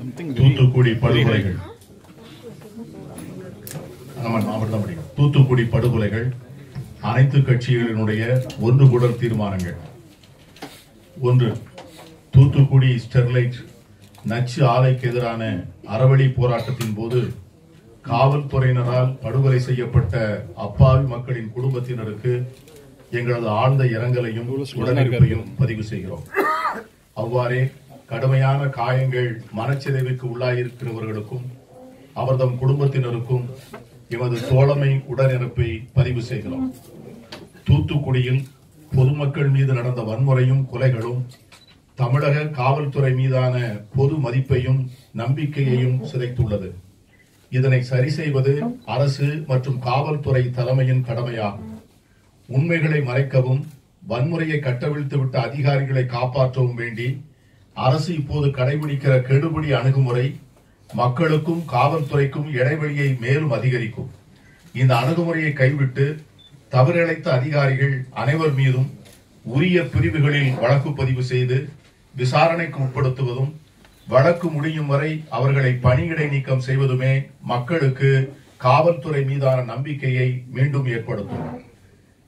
தூத்துக்குடி படுகொலைகள். தூத்துக்குடி படுகொலைகள் அனைத்து கட்சிகளினுடைய ஒன்று கூடல் தீர்மானங்கள். ஒன்று தூத்துக்குடி ஸ்டெர்லைட் நச்சு ஆலைக்கு எதிரான அறவழி போராட்டத்தின் போது காவல்துறையினரால் படுகொலை செய்யப்பட்ட அப்பாவி மக்களின் குடும்பத்தினருக்கு எங்களது ஆழ்ந்த இரங்கலையும் உடனிருப்பையும் பதிவு செய்கிறோம். அவ்வாறே கடுமையான காயங்கள் மனச்சிதைவுக்கு உள்ளாயிருக்கிறவர்களுக்கும் அவர்தம் குடும்பத்தினருக்கும் எமது தோழமை உடனிருப்பை பதிவு செய்கிறோம். தூத்துக்குடியில் பொதுமக்கள் மீது நடந்த வன்முறையும் கொலைகளும் தமிழக காவல்துறை மீதான பொது மதிப்பையும் நம்பிக்கையையும் சிதைத்துள்ளது. இதனை சரி செய்வது அரசு மற்றும் காவல்துறை தலைமையின் கடமையாகும். உண்மைகளை மறைக்கவும் வன்முறையை கட்டவிழ்த்துவிட்ட அதிகாரிகளை காப்பாற்றவும் வேண்டி அரசு இப்போது கடைபிடிக்கிற கெடுபிடி அணுகுமுறை மக்களுக்கும் காவல்துறைக்கும் இடைவெளியை மேலும் அதிகரிக்கும். இந்த அணுகுமுறையை கைவிட்டு தவறிழைத்த அதிகாரிகள் அனைவர் மீதும் உரிய பிரிவுகளில் வழக்கு பதிவு செய்து விசாரணைக்கு உட்படுத்துவதும் வழக்கு முடியும் வரை அவர்களை பணியிடை நீக்கம் செய்வதுமே மக்களுக்கு காவல்துறை மீதான நம்பிக்கையை மீண்டும் ஏற்படுத்தும்.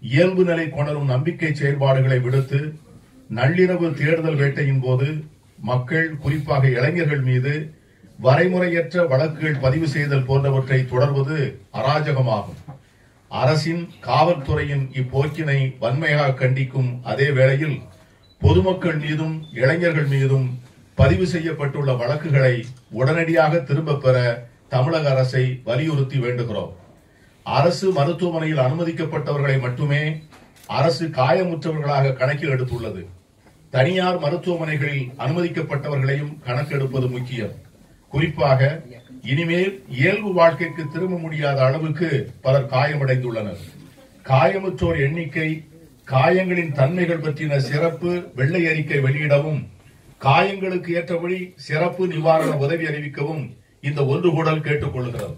இயல்பு நிலை கொணரும் நம்பிக்கை செயல்பாடுகளை விடுத்து நள்ளிரவு தேடுதல் வேட்டையின் போது மக்கள் குறிப்பாக இளைஞர்கள் மீது வரைமுறையற்ற வழக்குகள் பதிவு செய்தல் போன்றவற்றை தொடர்வது அராஜகமாகும். அரசின் காவல்துறையின் இப்போக்கினை வன்மையாக கண்டிக்கும் அதே வேளையில் பொதுமக்கள் மீதும் இளைஞர்கள் மீதும் பதிவு செய்யப்பட்டுள்ள வழக்குகளை உடனடியாக திரும்பப் பெற தமிழக அரசை வலியுறுத்தி வேண்டுகிறோம். அரசு மருத்துவமனையில் அனுமதிக்கப்பட்டவர்களை மட்டுமே அரசு காயமுற்றவர்களாக கணக்கில் எடுத்துள்ளது. தனியார் மருத்துவமனைகளில் அனுமதிக்கப்பட்டவர்களையும் கணக்கெடுப்பது முக்கியம். குறிப்பாக இனிமேல் இயல்பு வாழ்க்கைக்கு திரும்ப முடியாத அளவுக்கு பலர் காயமடைந்துள்ளனர். காயமுற்றோர் எண்ணிக்கை காயங்களின் தன்மைகள் பற்றின சிறப்பு வெள்ளை அறிக்கை வெளியிடவும் காயங்களுக்கு ஏற்றபடி சிறப்பு நிவாரண உதவி அறிவிக்கவும் இந்த ஒன்று கூடல் கேட்டுக்கொள்கிறது.